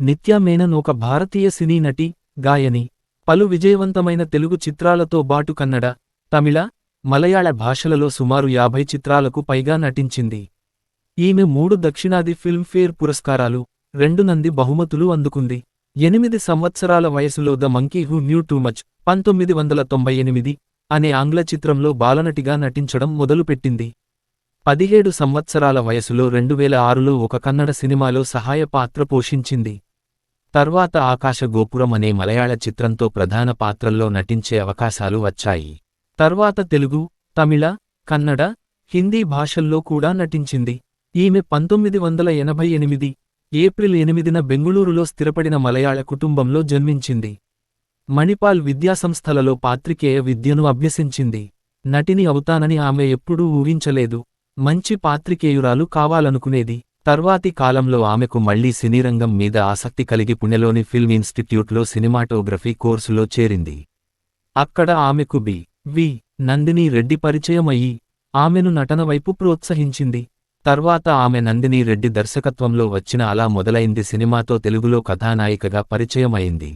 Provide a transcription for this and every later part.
నిత్యా మేనన్ ఒక భారతీయ సినీ నటి గాయని పలు విజయవంతమైన తెలుగు చిత్రాలతో బాటు కన్నడ తమిళ మలయాళ భాషలలో సుమారు యాభై చిత్రాలకు పైగా నటించింది. ఈమె మూడు దక్షిణాది ఫిల్మ్ఫేర్ పురస్కారాలు రెండు నంది బహుమతులు అందుకుంది. ఎనిమిది సంవత్సరాల వయసులో the monkey who knew too much పంతొమ్మిది వందల తొంభై ఎనిమిది అనే ఆంగ్ల చిత్రంలో బాలనటిగా నటించడం మొదలుపెట్టింది. పదిహేడు సంవత్సరాల వయసులో రెండువేల ఆరులో ఒక కన్నడ సినిమాలో సహాయ పాత్ర పోషించింది. తర్వాత ఆకాశ గోపురం అనే మలయాళ చిత్రంతో ప్రధాన పాత్రల్లో నటించే అవకాశాలు వచ్చాయి. తర్వాత తెలుగు తమిళ కన్నడ హిందీ భాషల్లో కూడా నటించింది. ఈమె పంతొమ్మిది వందల ఎనభై ఎనిమిది ఏప్రిల్ ఎనిమిదిన బెంగుళూరులో స్థిరపడిన మలయాళ కుటుంబంలో జన్మించింది. మణిపాల్ విద్యాసంస్థలలో పాత్రికేయ విద్యను అభ్యసించింది. నటిని అవుతానని ఆమె ఎప్పుడూ ఊహించలేదు. మంచి పాత్రికేయురాలు కావాలనుకునేది. తర్వాతి కాలంలో ఆమెకు మళ్ళీ సినీరంగం మీద ఆసక్తి కలిగి పుణెలోని ఫిల్మ్ ఇన్స్టిట్యూట్లో సినిమాటోగ్రఫీ కోర్సులో చేరింది. అక్కడ ఆమెకు బి. వి. నందిని రెడ్డి పరిచయమయ్యి ఆమెను నటన వైపు ప్రోత్సహించింది. తర్వాత ఆమె నందిని రెడ్డి దర్శకత్వంలో వచ్చిన అలా మొదలైంది సినిమాతో తెలుగులో కథానాయికగా పరిచయమైంది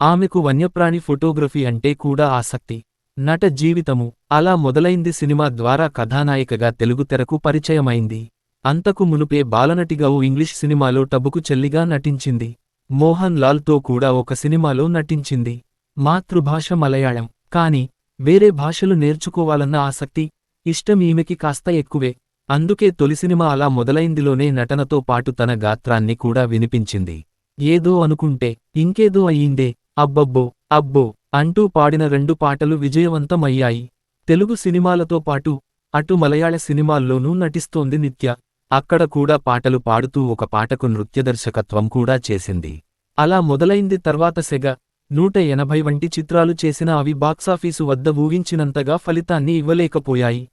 ఆమెకు వన్యప్రాణి ఫోటోగ్రఫీ అంటే కూడా ఆసక్తి నట జీవితము. అలా మొదలైంది సినిమా ద్వారా కథానాయికగా తెలుగు తెరకు పరిచయమైంది. అంతకు మునుపే బాలనటిగా ఓ ఇంగ్లీష్ సినిమాలో టబుకు చెల్లిగా నటించింది. మోహన్ లాల్తో కూడా ఒక సినిమాలో నటించింది. మాతృభాష మలయాళం. కాని వేరే భాషలు నేర్చుకోవాలన్న ఆసక్తి ఇష్టం ఈమెకి కాస్త ఎక్కువే. అందుకే తొలి సినిమా అలా మొదలైందిలోనే నటనతో పాటు తన గాత్రాన్ని కూడా వినిపించింది. ఏదో అనుకుంటే ఇంకేదో అయ్యిందే. అబ్బబ్బో అబ్బో అంటూ పాడిన రెండు పాటలు విజయవంతమయ్యాయి. తెలుగు సినిమాలతో పాటు అటు మలయాళ సినిమాల్లోనూ నటిస్తోంది నిత్య. అక్కడ కూడా పాటలు పాడుతూ ఒక పాటకు నృత్యదర్శకత్వం కూడా చేసింది. అలా మొదలైంది తర్వాత సెగ. నూట ఎనభై వంటి చిత్రాలు చేసిన అవి బాక్సాఫీసు వద్ద ఊహించినంతగా ఫలితాన్ని ఇవ్వలేకపోయాయి.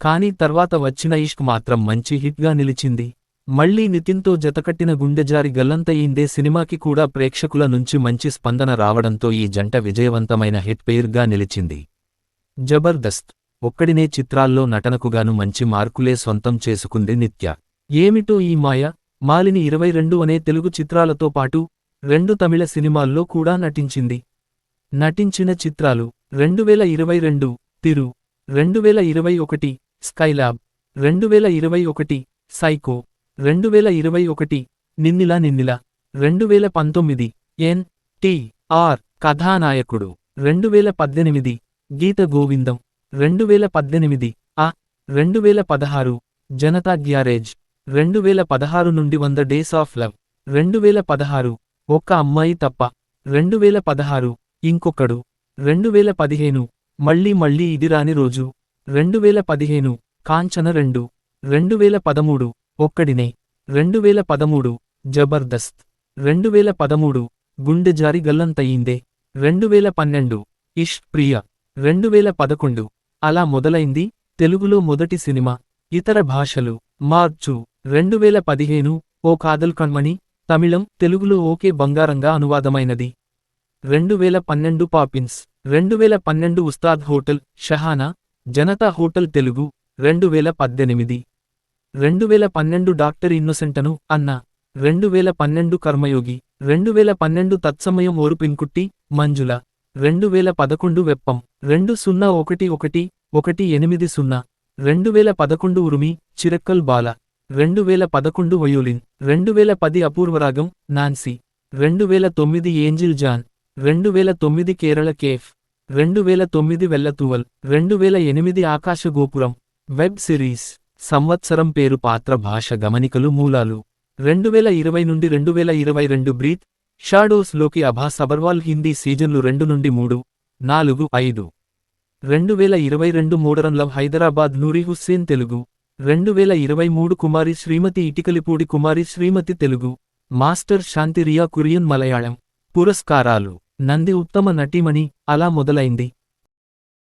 కానీ తర్వాత వచ్చిన ఇష్క్ మాత్రం మంచి హిట్గా నిలిచింది. మళ్ళీ నితిన్తో జతకట్టిన గుండెజారి గల్లంతయిందే సినిమాకి కూడా ప్రేక్షకుల నుంచి మంచి స్పందన రావడంతో ఈ జంట విజయవంతమైన హిట్ పేరుగా నిలిచింది. జబర్దస్త్ ఒక్కడినే చిత్రాల్లో నటనకుగాను మంచి మార్కులే సొంతం చేసుకుంది నిత్య. ఏమిటో ఈ మాయ? మాలిని ఇరవై రెండు అనే తెలుగు చిత్రాలతో పాటు రెండు తమిళ సినిమాల్లో కూడా నటించింది. నటించిన చిత్రాలు రెండువేల ఇరవై రెండు తిరు రెండువేల ఇరవై ఒకటి స్కైలాబ్ రెండువేల ఇరవై ఒకటి సైకో రెండువేల ఇరవై ఒకటి నిన్నిలా నిన్నిలా రెండువేల పంతొమ్మిది ఎన్ టి ఆర్ కథానాయకుడు రెండువేల పద్దెనిమిది గీత గోవిందం. రెండువేల పద్దెనిమిది ఆ రెండువేల పదహారు జనతా గ్యారేజ్ రెండువేల పదహారు నుండి వంద డేస్ ఆఫ్ లవ్ రెండువేల పదహారు ఒక్క అమ్మాయి తప్ప రెండువేల పదహారు ఇంకొకడు రెండువేల పదిహేను మళ్ళీ మళ్ళీ ఇది రాని రోజు రెండువేల పదిహేను కాంచన రెండు రెండువేల పదమూడు ఒక్కడినే రెండువేల పదమూడు జబర్దస్త్ రెండువేల పదమూడు గుండె జారి గల్లంతయిందే రెండువేల పన్నెండు ఇష్ ప్రియ రెండువేల పదకొండు అలా మొదలైంది తెలుగులో మొదటి సినిమా. ఇతర భాషలు. మార్చు రెండువేల పదిహేను ఓ కాదల్ కణ్మణి తమిళం తెలుగులో ఓకే బంగారంగా అనువాదమైనది. రెండువేల పన్నెండు పాపిన్స్. రెండువేల పన్నెండు ఉస్తాద్ హోటల్ షహానా జనతా హోటల్ తెలుగు రెండువేల పద్దెనిమిది రెండువేల పన్నెండు డాక్టర్ ఇన్నోసెంటను అన్న. రెండువేల పన్నెండు కర్మయోగి. రెండువేల పన్నెండు తత్సమయం ఓరుపిన్కుట్టి మంజుల. రెండు వేల పదకొండు వెప్పం రెండు సున్నా ఒకటి ఒకటి ఒకటి ఎనిమిది సున్నా రెండు వేల పదకొండు ఉరుమి చిరక్కల్ బాల రెండు వేల పదకొండు వయోలిన్ రెండు వేల పది అపూర్వరాగం నాన్సీ రెండు వేల తొమ్మిది ఏంజిల్ జాన్ రెండు వేల తొమ్మిది కేరళ కేఫ్ రెండు వేల తొమ్మిది వెల్లతూవల్ రెండు వేల ఎనిమిది ఆకాశ గోపురం వెబ్ సిరీస్ సంవత్సరం పేరు పాత్ర భాష గమనికలు మూలాలు రెండు వేల ఇరవై నుండి రెండు వేల ఇరవై రెండు బ్రీత్ షాడోస్లోకి అభాస్ అబర్వాల్ హిందీ సీజన్లు రెండు నుండి మూడు నాలుగు ఐదు. రెండువేల ఇరవై రెండు మోడరన్ లవ్ హైదరాబాద్ నూరి హుస్సేన్ తెలుగు. రెండువేల ఇరవై మూడు కుమారి శ్రీమతి ఇటికలిపూడి కుమారి శ్రీమతి తెలుగు. మాస్టర్ శాంతి రియా కురియన్ మలయాళం. పురస్కారాలు. నంది ఉత్తమ నటీమణి అలా మొదలైంది.